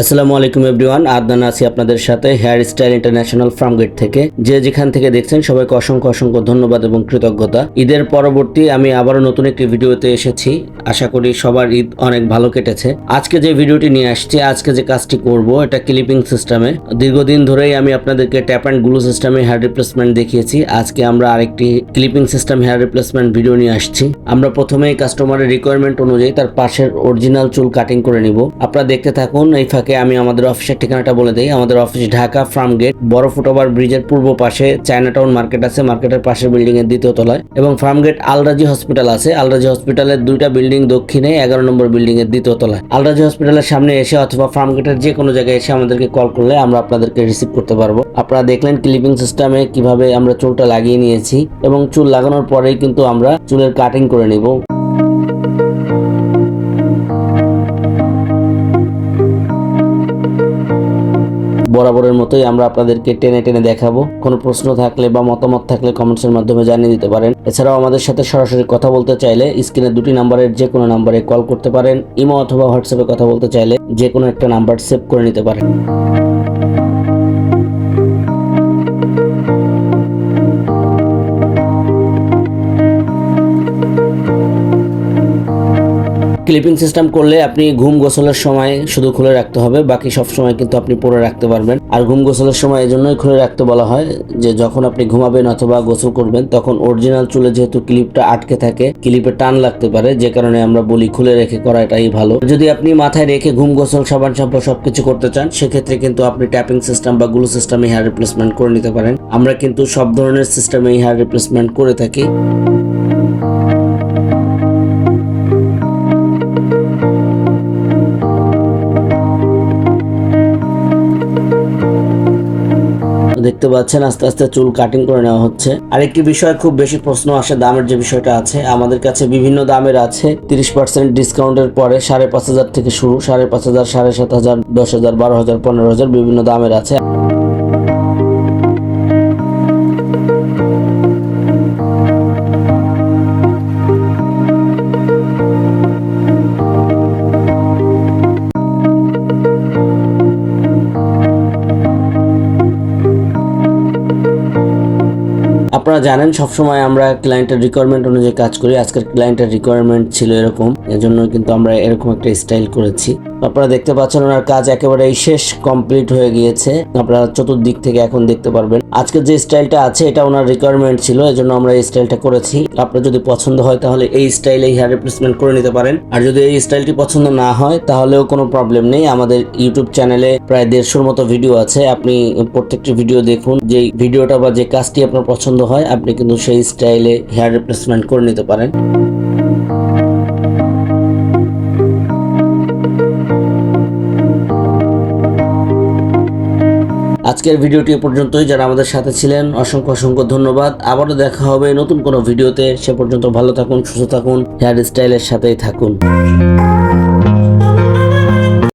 আসসালামু আলাইকুম এভরিওয়ান, আদনান আছি আপনাদের সাথে হেয়ার স্টাইল ইন্টারন্যাশনাল ফার্মগেট থেকে। যে যেখান থেকে দেখছেন, সবাইকে অসংখ্য অসংখ্য ধন্যবাদ এবং কৃতজ্ঞতা। ঈদের পরবর্তী আমি আবারও নতুন একটি ভিডিওতে এসেছি। আশা করি সবার ঈদ অনেক ভালো কেটেছে। আজকে যে ভিডিওটি নিয়ে আসছি, আজকে যে কাজটি করব, এটা ক্লিপিং সিস্টেমে দীর্ঘদিন ধরেই আমি আপনাদেরকে ট্যাপ অ্যান্ড গ্লু সিস্টেমে হেয়ার রিপ্লেসমেন্ট দেখিয়েছি। আজকে আমরা আরেকটি clipping system hair replacement video নিয়ে আসছি। আমরা প্রথমেই কাস্টমারের রিকোয়ারমেন্ট অনুযায়ী তার পাশের অরিজিনাল চুল কাটিং করে নিব। আপনারা দেখতে থাকুন, এই ফাঁকে আমি আমাদের অফিসের ঠিকানাটা বলে দিই। আমাদের অফিস ঢাকা ফার্ম গেট, বড় ফুটওভার ব্রিজের পূর্ব পাশে চায়নাটাউন মার্কেট আছে। মার্কেটের পাশের বিল্ডিং এর দ্বিতীয় তলায়। এবং ফার্ম গেট আলরাজি হসপিটাল আছে। আলরাজি হসপিটালের দুইটা বিল্ডিং দক্ষিণে, এগারো নম্বর বিল্ডিং এর দ্বিতীয় তলায়। আলরাজি হসপিটালের সামনে এসে অথবা ফার্ম গেটের যে কোনো জায়গায় এসে আমাদেরকে কল করলে আমরা আপনাদেরকে রিসিভ করতে পারব। আপনারা দেখলেন ক্লিপিং সিস্টেমে কীভাবে আমরা চুলটা লাগিয়ে নিয়েছি। এবং চুল লাগানোর পরেই কিন্তু আমরা চুলের কাটিং করে নিব। বরাবরের মতোই আমরা আপনাদেরকে টেনে টেনে দেখাবো। কোনো প্রশ্ন থাকলে বা মতামত থাকলে কমেন্টসের মাধ্যমে জানিয়ে দিতে পারেন। এছাড়াও আমাদের সাথে সরাসরি কথা বলতে চাইলে স্ক্রিনে দুটি নাম্বারের যে কোনো নাম্বারে কল করতে পারেন, ইমো অথবা হোয়াটসঅ্যাপে কথা বলতে চাইলে যে কোনো একটা নাম্বার সেভ করে নিতে পারেন। ক্লিপিং সিস্টেম করলে আপনি ঘুম গোসলের সময় শুধু খুলে রাখতে হবে, বাকি সব সময় কিন্তু আপনি পরে রাখতে পারবেন। আর ঘুম গোসলের সময় এই জন্যই খুলে রাখতে বলা হয় যে, যখন আপনি ঘুমাবেন অথবা গোসল করবেন, তখন অরিজিনাল চুলে যেহেতু ক্লিপটা আটকে থাকে ক্লিপে টান লাগতে পারে, যে কারণে আমরা বলি খুলে রেখে করা এটাই ভালো। যদি আপনি মাথায় রেখে ঘুম গোসল, সাবান শ্যাম্পু সবকিছু করতে চান, সেক্ষেত্রে কিন্তু আপনি ট্যাপিং সিস্টেম বা গ্লু সিস্টেমে হেয়ার রিপ্লেসমেন্ট করে নিতে পারেন। আমরা কিন্তু সব ধরনের সিস্টেমে হেয়ার রিপ্লেসমেন্ট করে থাকি। দেখতে পাচ্ছেন, আস্তে আস্তে চুল কাটিং করে নেওয়া হচ্ছে। আরেকটি বিষয়, খুব বেশি প্রশ্ন আসে, দামের যে বিষয়টা আছে, আমাদের কাছে বিভিন্ন দামের আছে। তিরিশ পার্সেন্ট ডিসকাউন্টের পরে সাড়ে পাঁচ হাজার থেকে শুরু, সাড়ে পাঁচ হাজার, সাড়ে সাত হাজার, দশ হাজার, বারো হাজার, পনেরো হাজার বিভিন্ন দামের আছে। আপনারা জানেন, সবসময় আমরা ক্লায়েন্টের রিকোয়ারমেন্ট অনুযায়ী কাজ করি। আজকের ক্লায়েন্টের রিকোয়ারমেন্ট ছিল এরকম, এজন্য কিন্তু আমরা এরকম একটা স্টাইল করেছি। আপনারা দেখতে পাচ্ছেন, ওনার কাজ একেবারেই শেষ কমপ্লিট হয়ে গিয়েছে। আপনারা চতুর্দিক থেকে এখন দেখতে পারবেন। আজকের যে স্টাইলটা আছে, এটা ওনার রিকোয়ারমেন্ট ছিল, এজন্য আমরা এই স্টাইলটা করেছি। আপনার যদি পছন্দ হয়, তাহলে এই স্টাইলে হেয়ার রিপ্লেসমেন্ট করে নিতে পারেন। আর যদি এই স্টাইলটি পছন্দ না হয়, তাহলেও কোনো প্রবলেম নেই। আমাদের ইউটিউব চ্যানেলে প্রায় দেড়শোর মতো ভিডিও আছে। আপনি প্রত্যেকটি ভিডিও দেখুন। যে ভিডিওটা বা যে কাজটি আপনার পছন্দ হয় আপনি কিন্তু সেই স্টাইলে হেয়ার রিপ্লেসমেন্ট করে নিতে পারেন। আজকের ভিডিওটি পর্যন্তই। যারা আমাদের সাথে ছিলেন, অসংখ্য অসংখ্য ধন্যবাদ। আবারও দেখা হবে নতুন কোনো ভিডিওতে। সে পর্যন্ত ভালো থাকুন, সুস্থ থাকুন হেয়ার স্টাইলের সাথেই থাকুন।